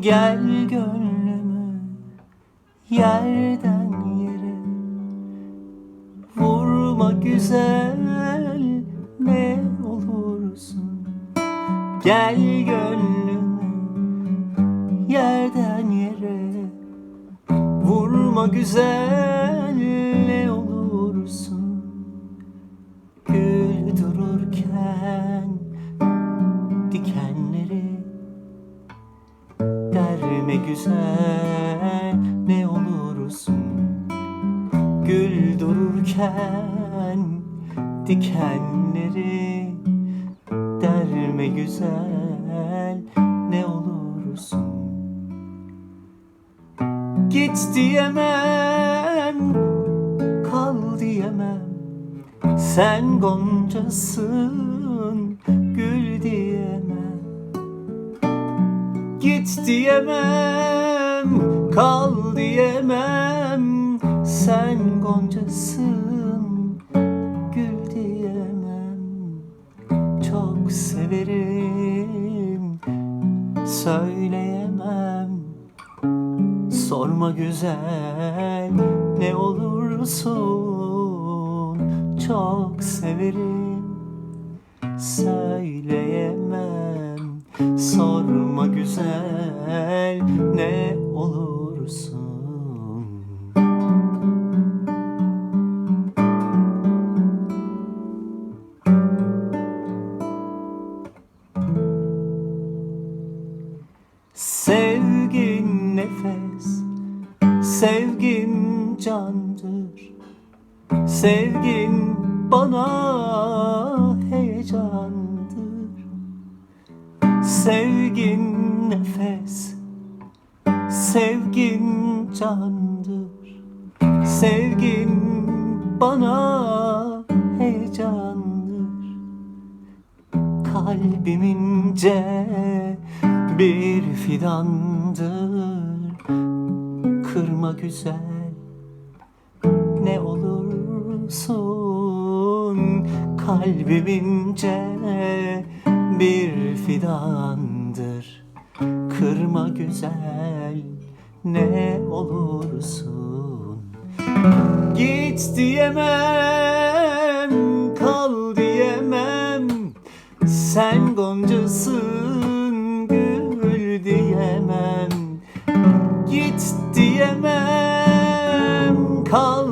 Gel gönlümü yerden yere. Vurma güzel ne olursun. Gel gönlümü yerden yere. Vurma güzel ne olursun. Gül dururken dikenleri Derme güzel ne olursun. Gül dururken dikenleri Derme güzel ne olursun. Git diyemem, kal diyemem. Sen goncasın, Diyemem, kal diyemem. Sen goncasın, gül diyemem. Çok severim, söyleyemem. Sorma güzel ne olursun. Çok severim söyleyemem Sorma güzel ne olursun. Sevgin nefes, sevgin candır. Sevgin bana Sevgin nefes, sevgin candır. Sevgin bana heyecandır. Kalbimince bir fidandır. Kırma güzel ne olursun. Kalbimince bir fidandır. Kırma güzel ne olursun. Git diyemem, kal diyemem. Sen goncasın, gül diyemem. Git diyemem, kal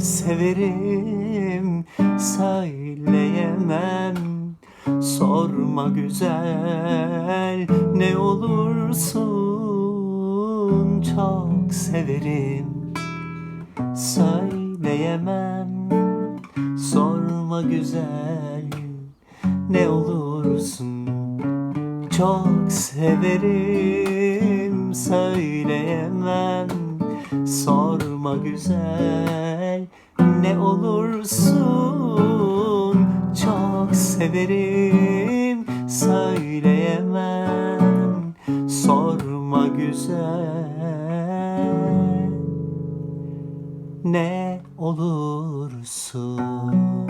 severim, söyleyemem. Sorma güzel ne olursun Çok severim. Söyleyemem Sorma güzel ne olursun. Çok severim söyleyemem Sorma güzel ne olursun. Çok severim söyleyemem. Sorma güzel ne olursun